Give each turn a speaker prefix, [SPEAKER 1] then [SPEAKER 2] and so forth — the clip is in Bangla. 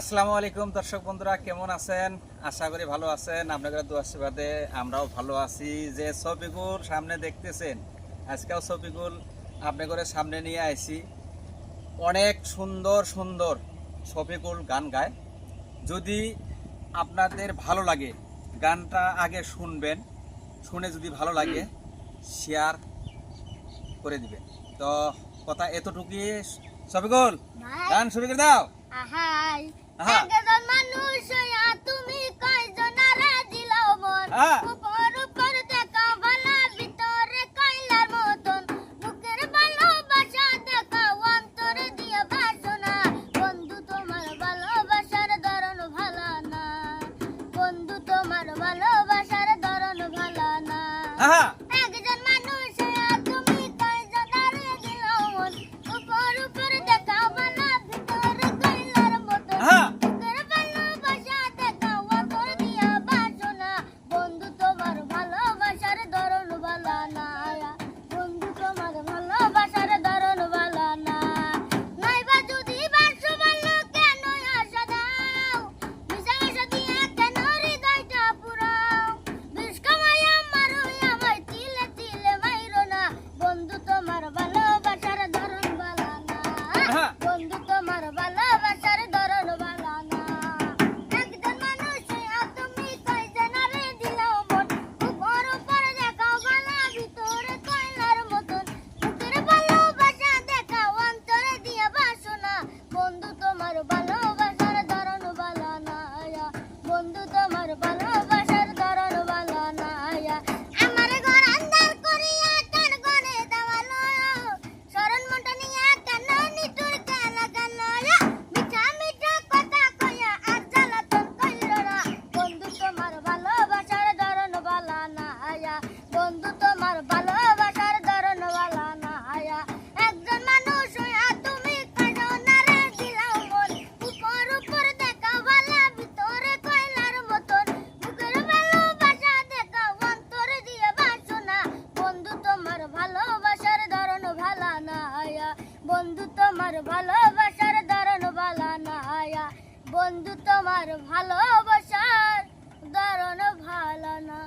[SPEAKER 1] আসসালামু আলাইকুম দর্শক বন্ধুরা কেমন আছেন? আশা করি ভালো আছেন। আপনাদের দু আশীর্বাদে আমরাও ভালো আছি। যে ছবিগুল সামনে দেখতেছেন আজকেও ছবিগুল আপনাদের সামনে নিয়ে আইছি। অনেক সুন্দর সুন্দর ছবিগুল গান গায়। যদি আপনাদের ভালো লাগে গানটা আগে শুনবেন শুনে যদি ভালো লাগে শেয়ার করে দিবেন। তো কথা এতটুকুই। ছবিগুল গান শুরু করে দাও।
[SPEAKER 2] একজন মানুষ হইয়া তুমি কয়জনারে দিলাও মন
[SPEAKER 1] হ্যাঁ।
[SPEAKER 2] উপর উপর দেখা ভালা ভিতরে কয়লার মতন। বুকের ভালোবাসা দেখা অন্তরে দিয়া বাসনা। বন্ধু তোমার ভালোবাসার ধরন ভালো না। বন্ধু তোমার ভালোবাসার বন্ধু বন্ধু তোমার ভালোবাসার ধরন ভালো নায়া। বন্ধু তোমার ভালোবাসার ধরন ভালো না